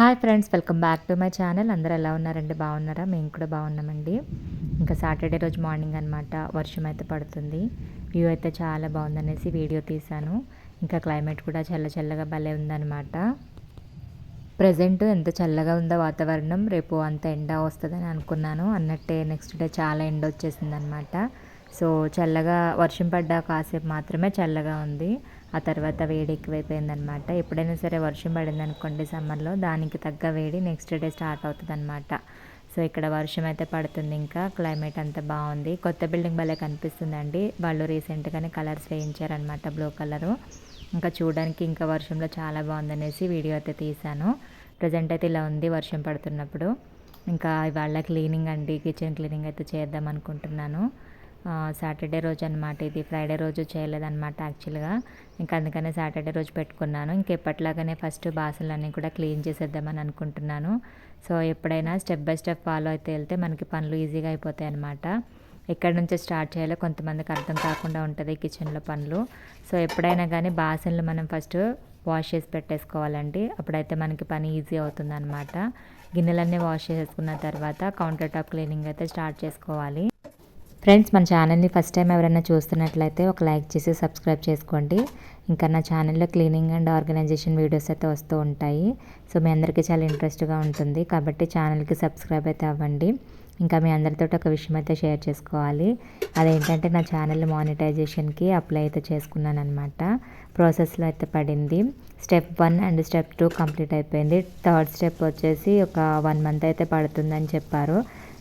Hi friends welcome back to my channel. అందరూ ఎలా ఉన్నారండి? బాగున్నారా? మేము కూడా బాగున్నామండి. ఇంకా సాటర్డే రోజు మార్నింగ్ అనమాట వర్షం అయితే పడుతుంది. వ్యూ అయితే చాలా బాగుందనేసి వీడియో తీశాను. ఇంకా క్లైమేట్ కూడా చల్ల చల్లగా భలే ఉందన్నమాట. ప్రజెంట్ ఎంత చల్లగా ఉందో వాతావరణం రేపు అంత ఎండ వస్తుందని అనుకున్నాను. అన్నట్టే నెక్స్ట్ డే చాలా ఎండ వచ్చేసింది అనమాట సో చల్లగా వర్షం పడ్డ కాసేపు మాత్రమే చల్లగా ఉంది. ఆ తర్వాత వేడి ఎక్కువైపోయిందనమాట. ఎప్పుడైనా సరే వర్షం పడింది అనుకోండి సమ్మర్లో దానికి తగ్గ వేడి నెక్స్ట్ డే స్టార్ట్ అవుతుంది అనమాట సో ఇక్కడ వర్షం అయితే పడుతుంది ఇంకా క్లైమేట్ అంతా బాగుంది. కొత్త బిల్డింగ్ భలే కనిపిస్తుందండి. వాళ్ళు రీసెంట్గానే కలర్స్ వేయించారనమాట బ్లూ కలరు. ఇంకా చూడడానికి ఇంకా వర్షంలో చాలా బాగుందనేసి వీడియో అయితే తీశాను. ప్రజెంట్ అయితే ఇలా ఉంది వర్షం పడుతున్నప్పుడు. ఇంకా ఇవాళ క్లీనింగ్ అండి కిచెన్ క్లీనింగ్ అయితే చేద్దాం అనుకుంటున్నాను సాటర్డే రోజు అనమాట ఇది. ఫ్రైడే రోజు చేయలేదన్నమాట యాక్చువల్గా. ఇంకా అందుకనే సాటర్డే రోజు పెట్టుకున్నాను. ఇంకెప్పట్లాగానే ఫస్ట్ బాసనలన్నీ కూడా క్లీన్ చేసేద్దామని అనుకుంటున్నాను. సో ఎప్పుడైనా స్టెప్ బై స్టెప్ ఫాలో అయితే వెళ్తే మనకి పనులు ఈజీగా అయిపోతాయి అనమాట ఎక్కడి నుంచి స్టార్ట్ చేయాలో కొంతమందికి అర్థం కాకుండా ఉంటుంది కిచెన్లో పనులు. సో ఎప్పుడైనా కానీ బాసన్లు మనం ఫస్ట్ వాష్ చేసి పెట్టేసుకోవాలండి. అప్పుడైతే మనకి పని ఈజీ అవుతుంది అనమాట గిన్నెలన్నీ వాష్ చేసేసుకున్న తర్వాత కౌంటర్ టాప్ క్లీనింగ్ అయితే స్టార్ట్ చేసుకోవాలి. ఫ్రెండ్స్ మన ఛానల్ని ఫస్ట్ టైం ఎవరైనా చూస్తున్నట్లయితే ఒక లైక్ చేసి సబ్స్క్రైబ్ చేసుకోండి. ఇంకా నా ఛానల్లో క్లీనింగ్ అండ్ ఆర్గనైజేషన్ వీడియోస్ అయితే వస్తూ ఉంటాయి. సో మీ అందరికీ చాలా ఇంట్రెస్ట్గా ఉంటుంది. కాబట్టి ఛానల్కి సబ్స్క్రైబ్ అయితే అవ్వండి. ఇంకా మీ అందరితో ఒక విషయం అయితే షేర్ చేసుకోవాలి. అదేంటంటే నా ఛానల్ మానిటైజేషన్కి అప్లై అయితే చేసుకున్నాను అనమాట ప్రాసెస్లో అయితే పడింది. Step one and step two complete అయిపోయింది. థర్డ్ స్టెప్ వచ్చేసి ఒక వన్ మంత్ అయితే పడుతుందని చెప్పారు.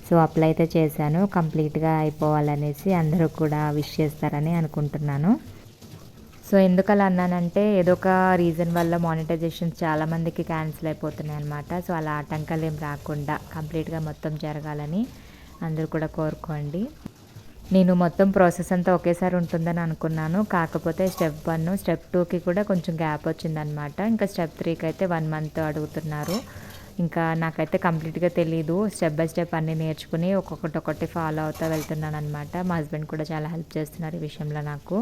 సో అప్లై అయితే చేశాను. కంప్లీట్గా అయిపోవాలనేసి అందరూ కూడా విష్ చేస్తారని అనుకుంటున్నాను. సో ఎందుకు అలా అన్నానంటే ఏదో ఒక రీజన్ వల్ల మానిటైజేషన్స్ చాలామందికి క్యాన్సిల్ అయిపోతున్నాయి అనమాట సో అలా ఆటంకాలు ఏం రాకుండా కంప్లీట్గా మొత్తం జరగాలని అందరూ కూడా కోరుకోండి. నేను మొత్తం ప్రాసెస్ అంతా ఒకేసారి ఉంటుందని అనుకున్నాను. కాకపోతే స్టెప్ వన్ స్టెప్ టూకి కూడా కొంచెం గ్యాప్ వచ్చిందనమాట ఇంకా స్టెప్ త్రీకి అయితే వన్ మంత్ అడుగుతున్నారు. ఇంకా నాకైతే కంప్లీట్గా తెలీదు. స్టెప్ బై స్టెప్ అన్నీ నేర్చుకుని ఒక్కొక్కటి ఒకటి ఫాలో అవుతూ వెళ్తున్నాను అనమాట మా హస్బెండ్ కూడా చాలా హెల్ప్ చేస్తున్నారు ఈ విషయంలో నాకు.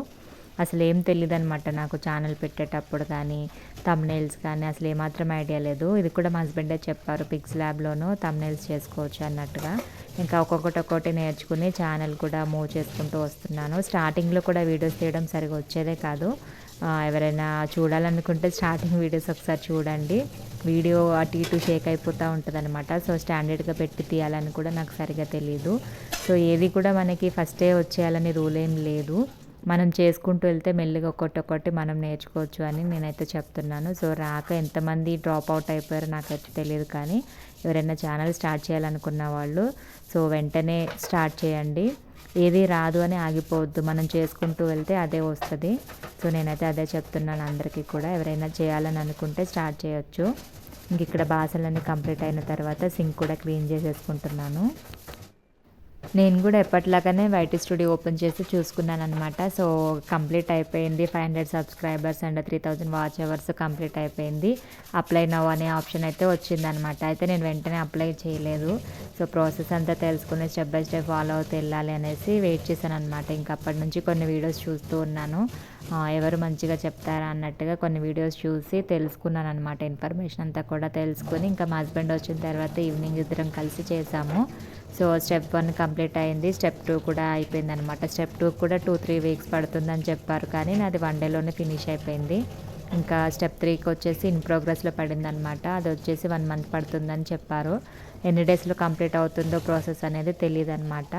అసలు ఏం తెలియదు అనమాట నాకు ఛానల్ పెట్టేటప్పుడు కానీ తమ్నైల్స్ కానీ అసలు ఏమాత్రం ఐడియా లేదు. ఇది కూడా మా హస్బెండే చెప్పారు పిక్స్ ల్యాబ్లోనూ తమ్నైల్స్ చేసుకోవచ్చు అన్నట్టుగా. ఇంకా ఒక్కొక్కటి ఒక్కొక్కటి నేర్చుకుని ఛానల్ కూడా మూవ్ చేసుకుంటూ వస్తున్నాను. స్టార్టింగ్లో కూడా వీడియోస్ తీయడం సరిగా వచ్చేదే కాదు. ఎవరైనా చూడాలనుకుంటే స్టార్టింగ్ వీడియోస్ ఒకసారి చూడండి. వీడియో అటు ఇటు షేక్ అయిపోతూ ఉంటుంది అనమాట సో స్టాండర్డ్గా పెట్టి తీయాలని కూడా నాకు సరిగా తెలియదు సో ఏది కూడా మనకి ఫస్టే వచ్చేయాలని రూల్ ఏం లేదు. మనం చేసుకుంటూ వెళ్తే మెల్లిగా ఒకటి ఒక్కటి మనం నేర్చుకోవచ్చు అని నేనైతే చెప్తున్నాను. సో రాక ఎంతమంది డ్రాప్ అవుట్ అయిపోయారో నాకైతే తెలియదు కానీ ఎవరైనా ఛానల్ స్టార్ట్ చేయాలనుకున్న వాళ్ళు సో వెంటనే స్టార్ట్ చేయండి. ఏది రాదు అని ఆగిపోవద్దు. మనం చేసుకుంటూ వెళ్తే అదే వస్తుంది. సో నేనైతే అదే చెప్తున్నాను అందరికీ కూడా. ఎవరైనా చేయాలని అనుకుంటే స్టార్ట్ చేయొచ్చు. ఇంక ఇక్కడ బాసలన్నీ కంప్లీట్ అయిన తర్వాత సింక్ కూడా క్లీన్ చేసేసుకుంటున్నాను. నేను కూడా ఎప్పటిలాగానే వైటీ స్టూడియో ఓపెన్ చేసి చూసుకున్నాను అనమాట సో కంప్లీట్ అయిపోయింది. Five hundred subscribers and three thousand watch hours complete అయిపోయింది. అప్లై నవ్ అనే ఆప్షన్ అయితే వచ్చిందనమాట అయితే నేను వెంటనే అప్లై చేయలేదు. సో ప్రాసెస్ అంతా తెలుసుకుని స్టెప్ బై స్టెప్ ఫాలో అవుతూ వెళ్ళాలి అనేసి వెయిట్ చేశాను అనమాట ఇంకా అప్పటి నుంచి కొన్ని వీడియోస్ చూస్తూ ఉన్నాను. ఎవరు మంచిగా చెప్తారా అన్నట్టుగా కొన్ని వీడియోస్ చూసి తెలుసుకున్నాను అనమాట ఇన్ఫర్మేషన్ అంతా కూడా తెలుసుకుని ఇంకా మా హస్బెండ్ వచ్చిన తర్వాత ఈవినింగ్ ఇద్దరం కలిసి చేసాము. సో స్టెప్ వన్ కంప్లీట్ అయింది. స్టెప్ టూ కూడా అయిపోయింది అనమాట స్టెప్ టూ కూడా టూ త్రీ వీక్స్ పడుతుందని చెప్పారు కానీ నాది వన్ డేలోనే ఫినిష్ అయిపోయింది. ఇంకా స్టెప్ త్రీకి వచ్చేసి ఇన్ ప్రోగ్రెస్లో పడింది అనమాట అది వచ్చేసి వన్ మంత్ పడుతుందని చెప్పారు. ఎన్ని డేస్లో కంప్లీట్ అవుతుందో ప్రాసెస్ అనేది తెలియదు అనమాట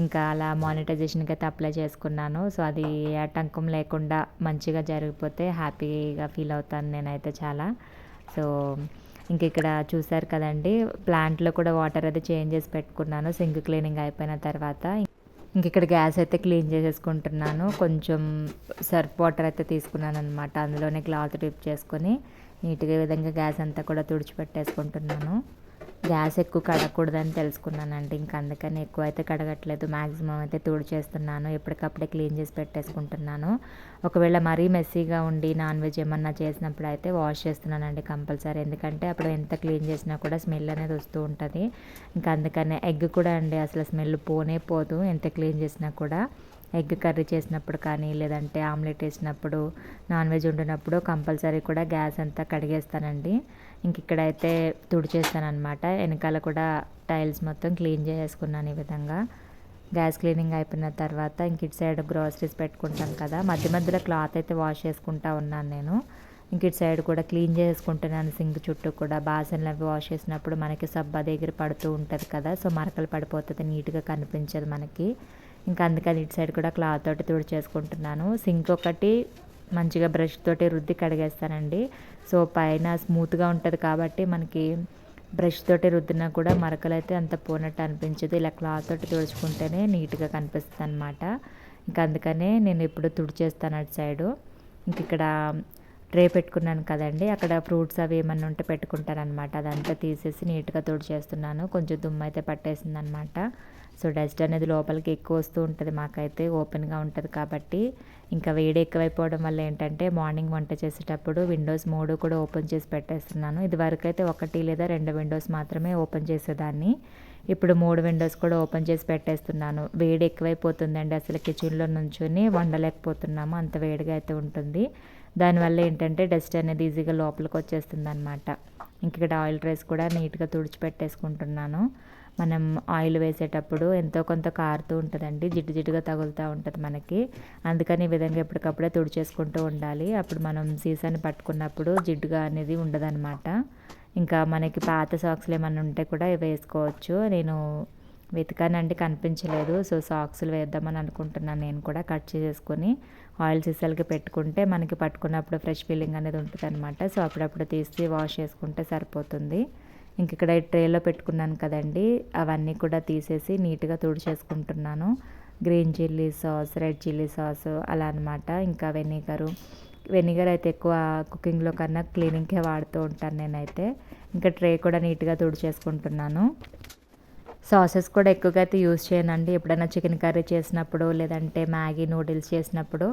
ఇంకా అలా మానిటైజేషన్కి అయితే అప్లై చేసుకున్నాను. సో అది ఆటంకం లేకుండా మంచిగా జరిగిపోతే హ్యాపీగా ఫీల్ అవుతాను నేనైతే చాలా. సో ఇంక ఇక్కడ చూసారు కదండి ప్లాంట్లో కూడా వాటర్ అయితే చేంజ్ చేసి పెట్టుకున్నాను. సింక్ క్లీనింగ్ అయిపోయిన తర్వాత ఇంక ఇక్కడ గ్యాస్ అయితే క్లీన్ చేసేసుకుంటున్నాను. కొంచెం సర్ఫ్ వాటర్ అయితే తీసుకున్నాను అనమాట అందులోనే క్లాత్ డ్రిప్ చేసుకొని నీట్గా ఈ విధంగా గ్యాస్ అంతా కూడా తుడిచిపెట్టేసుకుంటున్నాను. గ్యాస్ ఎక్కువ కడగకూడదని తెలుసుకున్నానండి. ఇంకా అందుకని ఎక్కువ అయితే కడగట్లేదు. మ్యాక్సిమం అయితే తోడు చేస్తున్నాను. ఎప్పటికప్పుడే క్లీన్ చేసి పెట్టేసుకుంటున్నాను. ఒకవేళ మరీ మెస్సీగా ఉండి నాన్ వెజ్ ఏమన్నా చేసినప్పుడు అయితే వాష్ చేస్తున్నానండి కంపల్సరీ. ఎందుకంటే అప్పుడు ఎంత క్లీన్ చేసినా కూడా స్మెల్ అనేది వస్తూ ఉంటుంది. ఇంకా అందుకనే ఎగ్ కూడా అండి అసలు స్మెల్ పోనే పోదు. ఎంత క్లీన్ చేసినా కూడా ఎగ్ కర్రీ చేసినప్పుడు కానీ లేదంటే ఆమ్లెట్ వేసినప్పుడు నాన్ వెజ్ వండినప్పుడు కంపల్సరీ కూడా గ్యాస్ అంతా కడిగేస్తానండి. ఇంక ఇక్కడైతే తుడిచేస్తాను అనమాట వెనకాల కూడా టైల్స్ మొత్తం క్లీన్ చేసుకున్నాను ఈ విధంగా. గ్యాస్ క్లీనింగ్ అయిపోయిన తర్వాత ఇంక ఇటు సైడ్ గ్రోసరీస్ పెట్టుకుంటాను కదా. మధ్య మధ్యలో క్లాత్ అయితే వాష్ చేసుకుంటా ఉన్నాను నేను. ఇంక ఇటు సైడ్ కూడా క్లీన్ చేసుకుంటున్నాను సింక్ చుట్టూ కూడా. బాసన్లు అవి వాష్ చేసినప్పుడు మనకి సబ్బా దగ్గర పడుతూ ఉంటుంది కదా. సో మరకలు పడిపోతుంది నీట్గా కనిపించదు మనకి. ఇంకా అందుకని ఇటు సైడ్ కూడా క్లాత్ తోటి తుడి చేసుకుంటున్నాను. సింక్ ఒకటి మంచిగా బ్రష్ తోటి రుద్ది కడిగేస్తానండి. సో పైన స్మూత్గా ఉంటుంది కాబట్టి మనకి బ్రష్ తోటి రుద్దినా కూడా మరకలు అయితే అంత పోనట్టు అనిపించదు. ఇలా క్లాత్ తోటి తుడుచుకుంటేనే నీట్గా కనిపిస్తుంది అనమాట ఇంకా అందుకనే నేను ఎప్పుడు తుడిచేస్తాను అటు సైడు. ఇంక ఇక్కడ ట్రే పెట్టుకున్నాను కదండి. అక్కడ ఫ్రూట్స్ అవి ఏమన్నా ఉంటే పెట్టుకుంటారనమాట. అదంతా తీసేసి నీట్గా తుడిచేస్తున్నాను కొంచెం దుమ్ము అయితే పట్టేసింది అనమాట సో డస్ట్ అనేది లోపలికి ఎక్కువ వస్తూ ఉంటుంది. మాకైతే ఓపెన్గా ఉంటుంది కాబట్టి. ఇంకా వేడి ఎక్కువైపోవడం వల్ల ఏంటంటే మార్నింగ్ వంట చేసేటప్పుడు విండోస్ మూడు కూడా ఓపెన్ చేసి పెట్టేస్తున్నాను. ఇదివరకు అయితే ఒకటి లేదా రెండు విండోస్ మాత్రమే ఓపెన్ చేసేదాన్ని. ఇప్పుడు మూడు విండోస్ కూడా ఓపెన్ చేసి పెట్టేస్తున్నాను. వేడి ఎక్కువైపోతుందండి. అసలు కిచెన్లో నుంచుని వండలేకపోతున్నాము. అంత వేడిగా అయితే ఉంటుంది. దానివల్ల ఏంటంటే డస్ట్ అనేది ఈజీగా లోపలికి వచ్చేస్తుంది అనమాట ఇంక ఇక్కడ ఆయిల్ రైస్ కూడా నీట్గా తుడిచిపెట్టేసుకుంటున్నాను. మనం ఆయిల్ వేసేటప్పుడు ఎంతో కొంత కారుతూ ఉంటుందండి. జిడ్డు జిడ్డుగా తగులుతూ ఉంటుంది మనకి. అందుకని ఈ విధంగా ఎప్పటికప్పుడే తుడిచేసుకుంటూ ఉండాలి. అప్పుడు మనం సీసాని పట్టుకున్నప్పుడు జిడ్డుగా అనేది ఉండదన్నమాట. ఇంకా మనకి పాత సాక్స్లు ఏమైనా ఉంటే కూడా వేసుకోవచ్చు. నేను వెతికానండి కనిపించలేదు. సో సాక్స్లు వేద్దామని అనుకుంటున్నాను నేను కూడా కట్ చేసుకొని ఆయిల్ సీసాలకి పెట్టుకుంటే మనకి పట్టుకున్నప్పుడు ఫ్రెష్ ఫీలింగ్ అనేది ఉంటుంది అనమాట సో అప్పుడప్పుడు తీసి వాష్ చేసుకుంటే సరిపోతుంది. ఇంక ఇక్కడ ట్రేలో పెట్టుకున్నాను కదండి. అవన్నీ కూడా తీసేసి నీట్గా తుడిచేసుకుంటున్నాను. Green chilli sauce red chilli sauce అలా అనమాట ఇంకా వెనిగరు. వెనిగర్ అయితే ఎక్కువ కుకింగ్లో కన్నా క్లీనింగ్కే వాడుతూ ఉంటాను నేనైతే. ఇంకా ట్రే కూడా నీట్గా తుడిచేసుకుంటున్నాను. సాసెస్ కూడా ఎక్కువగా అయితే యూస్ చేయనండి. ఎప్పుడైనా చికెన్ కర్రీ చేసినప్పుడు లేదంటే మ్యాగీ నూడిల్స్ చేసినప్పుడు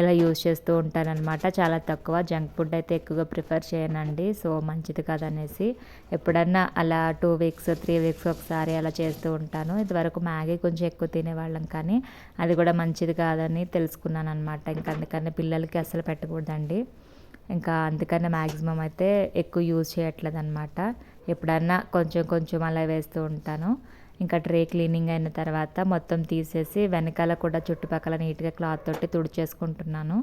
ఇలా యూస్ చేస్తూ ఉంటానన్నమాట. చాలా తక్కువ. జంక్ ఫుడ్ అయితే ఎక్కువగా ప్రిఫర్ చేయనండి. సో మంచిది కాదనేసి ఎప్పుడన్నా అలా టూ వీక్స్ త్రీ వీక్స్ ఒకసారి అలా చేస్తూ ఉంటాను. ఇదివరకు మ్యాగీ కొంచెం ఎక్కువ తినేవాళ్ళం కానీ అది కూడా మంచిది కాదని తెలుసుకున్నాను అనమాట ఇంకా అందుకని పిల్లలకి అసలు పెట్టకూడదండి. ఇంకా అందుకనే మ్యాక్సిమం అయితే ఎక్కువ యూజ్ చేయట్లేదు అనమాట ఎప్పుడన్నా కొంచెం కొంచెం అలా వేస్తూ ఉంటాను. ఇంకా ట్రే క్లీనింగ్ అయిన తర్వాత మొత్తం తీసేసి వెనకాల కూడా చుట్టుపక్కల నీట్గా క్లాత్ తోటి తుడిచేసుకుంటున్నాను.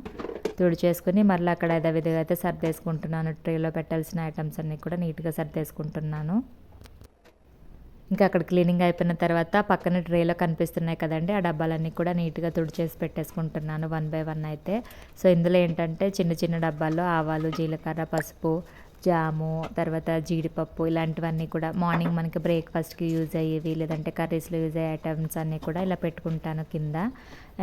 తుడిచేసుకుని మళ్ళీ అక్కడ యథావిధిగా అయితే సర్దేసుకుంటున్నాను. ట్రేలో పెట్టాల్సిన ఐటమ్స్ అన్నీ కూడా నీట్గా సర్దేసుకుంటున్నాను. ఇంకా అక్కడ క్లీనింగ్ అయిపోయిన తర్వాత పక్కన ట్రేలో కనిపిస్తున్నాయి కదండి ఆ డబ్బాలన్నీ కూడా నీట్గా తుడిచేసి పెట్టేసుకుంటున్నాను వన్ బై వన్ అయితే. సో ఇందులో ఏంటంటే చిన్న చిన్న డబ్బాల్లో ఆవాలు జీలకర్ర పసుపు జాము తర్వాత జీడిపప్పు ఇలాంటివన్నీ కూడా మార్నింగ్ మనకి బ్రేక్ఫాస్ట్కి యూజ్ అయ్యేవి లేదంటే కర్రీస్లో యూజ్ అయ్యే ఐటమ్స్ అన్నీ కూడా ఇలా పెట్టుకుంటాను కింద.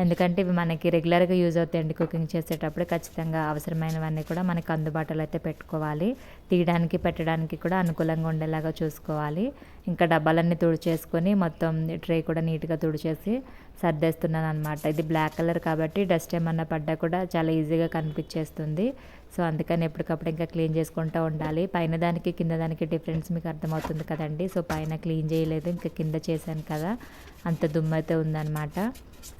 ఎందుకంటే ఇవి మనకి రెగ్యులర్గా యూజ్ అవుతాయండి కుకింగ్ చేసేటప్పుడు. ఖచ్చితంగా అవసరమైనవన్నీ కూడా మనకి అందుబాటులో అయితే పెట్టుకోవాలి. తీయడానికి పెట్టడానికి కూడా అనుకూలంగా ఉండేలాగా చూసుకోవాలి. ఇంకా డబ్బాలన్నీ తుడిచేసుకొని మొత్తం ట్రే కూడా నీట్గా తుడిచేసి సర్దేస్తున్నాను అనమాట ఇది బ్లాక్ కలర్ కాబట్టి డస్ట్ ఏమన్నా పడ్డా కూడా చాలా ఈజీగా కనిపించేస్తుంది. సో అందుకని ఎప్పటికప్పుడు ఇంకా క్లీన్ చేసుకుంటూ ఉండాలి. పైన దానికి కింద దానికి డిఫరెన్స్ మీకు అర్థమవుతుంది కదండి. సో పైన క్లీన్ చేయలేదు ఇంకా కింద చేశాను కదా. అంత దుమ్ము అయితే ఉందన్నమాట.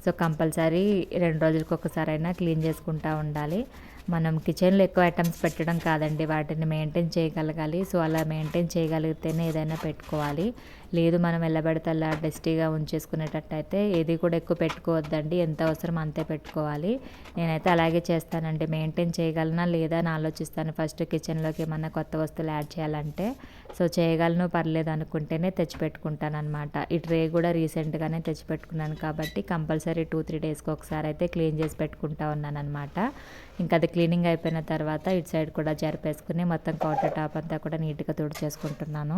సో కంపల్సరీ రెండు రోజులకు ఒకసారి అయినా క్లీన్ చేసుకుంటూ ఉండాలి. మనం కిచెన్లో ఎక్కువ ఐటమ్స్ పెట్టడం కాదండి వాటిని మెయింటైన్ చేయగలగాలి. సో అలా మెయింటైన్ చేయగలిగితేనే ఏదైనా పెట్టుకోవాలి. లేదు మనం వెళ్ళబెడితే అలా డస్టీగా ఉంచేసుకునేటట్టయితే ఏది కూడా ఎక్కువ పెట్టుకోవద్దండి. ఎంత అవసరం అంతే పెట్టుకోవాలి. నేనైతే అలాగే చేస్తానండి. మెయింటైన్ చేయగలనా లేదా అని ఆలోచిస్తాను. ఫస్ట్ కిచెన్లోకి ఏమన్నా కొత్త వస్తువులు యాడ్ చేయాలంటే. సో చేయగలను పర్లేదు అనుకుంటేనే తెచ్చిపెట్టుకుంటాను అనమాట ఈ ట్రే కూడా రీసెంట్ రీసెంట్గానే తెచ్చిపెట్టుకున్నాను కాబట్టి కంపల్సరీ టూ త్రీ డేస్కి ఒకసారి అయితే క్లీన్ చేసి పెట్టుకుంటా ఉన్నాను అనమాట ఇంకా అది క్లీనింగ్ అయిపోయిన తర్వాత ఇటు సైడ్ కూడా జరిపేసుకుని మొత్తం కౌంటర్ టాప్ అంతా కూడా నీట్గా తుడిచేసుకుంటున్నాను.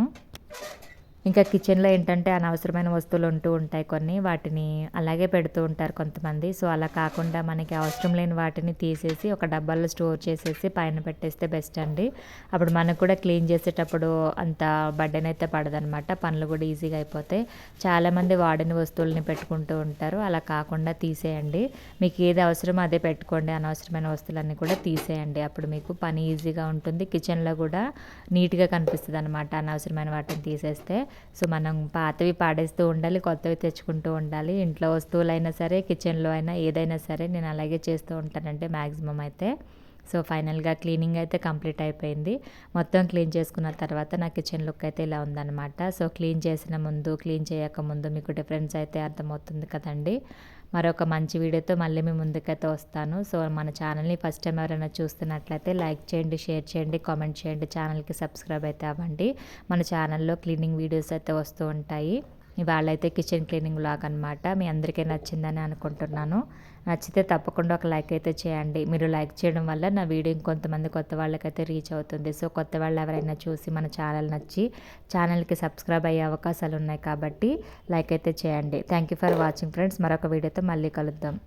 ఇంకా కిచెన్లో ఏంటంటే అనవసరమైన వస్తువులు ఉంటూ ఉంటాయి కొన్ని. వాటిని అలాగే పెడుతూ ఉంటారు కొంతమంది. సో అలా కాకుండా మనకి అవసరం లేని వాటిని తీసేసి ఒక డబ్బాలో స్టోర్ చేసేసి పైన పెట్టేస్తే బెస్ట్ అండి. అప్పుడు మనకు కూడా క్లీన్ చేసేటప్పుడు అంత బడ్డెన్ అయితే పడదనమాట. పనులు కూడా ఈజీగా అయిపోతాయి. చాలామంది వాడిన వస్తువులని పెట్టుకుంటూ ఉంటారు. అలా కాకుండా తీసేయండి. మీకు ఏది అవసరమో అదే పెట్టుకోండి. అనవసరమైన వస్తువులన్నీ కూడా తీసేయండి. అప్పుడు మీకు పని ఈజీగా ఉంటుంది. కిచెన్లో కూడా నీట్గా కనిపిస్తుంది అనమాట అనవసరమైన వాటిని తీసేస్తే. సో మనం పాతవి పాడేస్తూ ఉండాలి కొత్తవి తెచ్చుకుంటూ ఉండాలి. ఇంట్లో వస్తువులైనా సరే కిచెన్లో అయినా ఏదైనా సరే నేను అలాగే చేస్తూ ఉంటానంటే మ్యాక్సిమం అయితే. సో ఫైనల్గా క్లీనింగ్ అయితే కంప్లీట్ అయిపోయింది. మొత్తం క్లీన్ చేసుకున్న తర్వాత నా కిచెన్ లుక్ అయితే ఇలా ఉందన్నమాట. సో క్లీన్ చేసిన ముందు క్లీన్ చేయక ముందు మీకు డిఫరెన్స్ అయితే అర్థమవుతుంది కదండి. మరొక మంచి వీడియోతో మళ్ళీ మీ ముందుకైతే వస్తాను. సో మన ఛానల్ని ఫస్ట్ టైం ఎవరైనా చూస్తున్నట్లయితే లైక్ చేయండి షేర్ చేయండి కామెంట్ చేయండి. ఛానల్కి సబ్స్క్రైబ్ అయితే అవ్వండి. మన ఛానల్లో క్లీనింగ్ వీడియోస్ అయితే వస్తూ ఉంటాయి. ఇవాళ అయితే కిచెన్ క్లీనింగ్ లాగ్ అనమాట మీ అందరికీ నచ్చిందని అనుకుంటున్నాను. నచ్చితే తప్పకుండా ఒక లైక్ అయితే చేయండి. మీరు లైక్ చేయడం వల్ల నా వీడియో ఇంకొంతమంది కొత్త వాళ్ళకైతే రీచ్ అవుతుంది. సో కొత్త వాళ్ళు ఎవరైనా చూసి మన ఛానల్ నచ్చి ఛానల్కి సబ్స్క్రైబ్ అయ్యే అవకాశాలు ఉన్నాయి కాబట్టి లైక్ అయితే చేయండి. Thank you for watching friends. మరొక వీడియోతో మళ్ళీ కలుద్దాం.